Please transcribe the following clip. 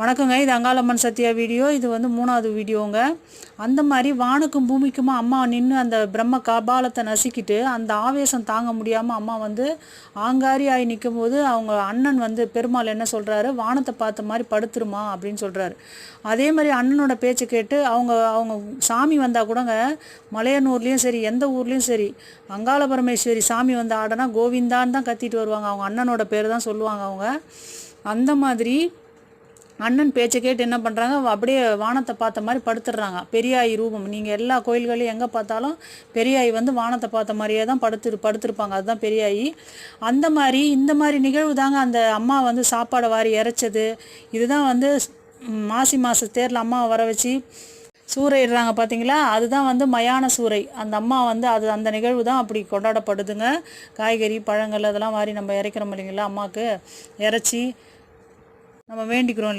வணக்கங்க இது அங்காளம்மன் சத்யா வீடியோ. இது வந்து மூணாவது வீடியோங்க. அந்த மாதிரி வானுக்கும் பூமிக்குமா அம்மா நின்று அந்த பிரம்ம கபாலத்தை நசுக்கிட்டு அந்த ஆவேசம் தாங்க முடியாமல் அம்மா வந்து ஆங்காரி ஆகி நிற்கும் போது அவங்க அண்ணன் வந்து பெருமாள் என்ன சொல்கிறாரு வானத்தை பார்த்த மாதிரி படுத்துருமா அப்படின்னு சொல்கிறாரு அதே மாதிரி அண்ணனோட பேச்சை கேட்டு அவங்க அவங்க சாமி வந்தால் கூடங்க மலையனூர்லேயும் சரி எந்த ஊர்லேயும் சரி அங்காள பரமேஸ்வரி சாமி வந்து ஆடனா கோவிந்தான்னு தான் கத்திட்டு வருவாங்க. அவங்க அண்ணனோட பேர் தான் சொல்லுவாங்க அவங்க. அந்த மாதிரி அண்ணன் பேச்சை கேட்டு என்ன பண்ணுறாங்க அப்படியே வானத்தை பார்த்த மாதிரி படுத்துடுறாங்க. பெரியாயி ரூபம். நீங்கள் எல்லா கோயில்களையும் எங்கே பார்த்தாலும் பெரியாயி வந்து வானத்தை பார்த்த மாதிரியே தான் படுத்து படுத்திருப்பாங்க. அதுதான் பெரியாயி. அந்த மாதிரி இந்த மாதிரி நிகழ்வு தாங்க அந்த அம்மா வந்து சாப்பாடை வாரி இறைச்சது. இதுதான் வந்து மாசி மாத தேரில் அம்மாவை வர வச்சு சூறையிடுறாங்க பார்த்தீங்களா அதுதான் வந்து மயான சூறை. அந்த அம்மா வந்து அது அந்த நிகழ்வு தான் அப்படி கொண்டாடப்படுதுங்க. காய்கறி பழங்கள் அதெல்லாம் வாரி நம்ம இறைக்கிறோம் இல்லைங்களா அம்மாவுக்கு இறைச்சி நம்ம வேண்டிக்கிறோம்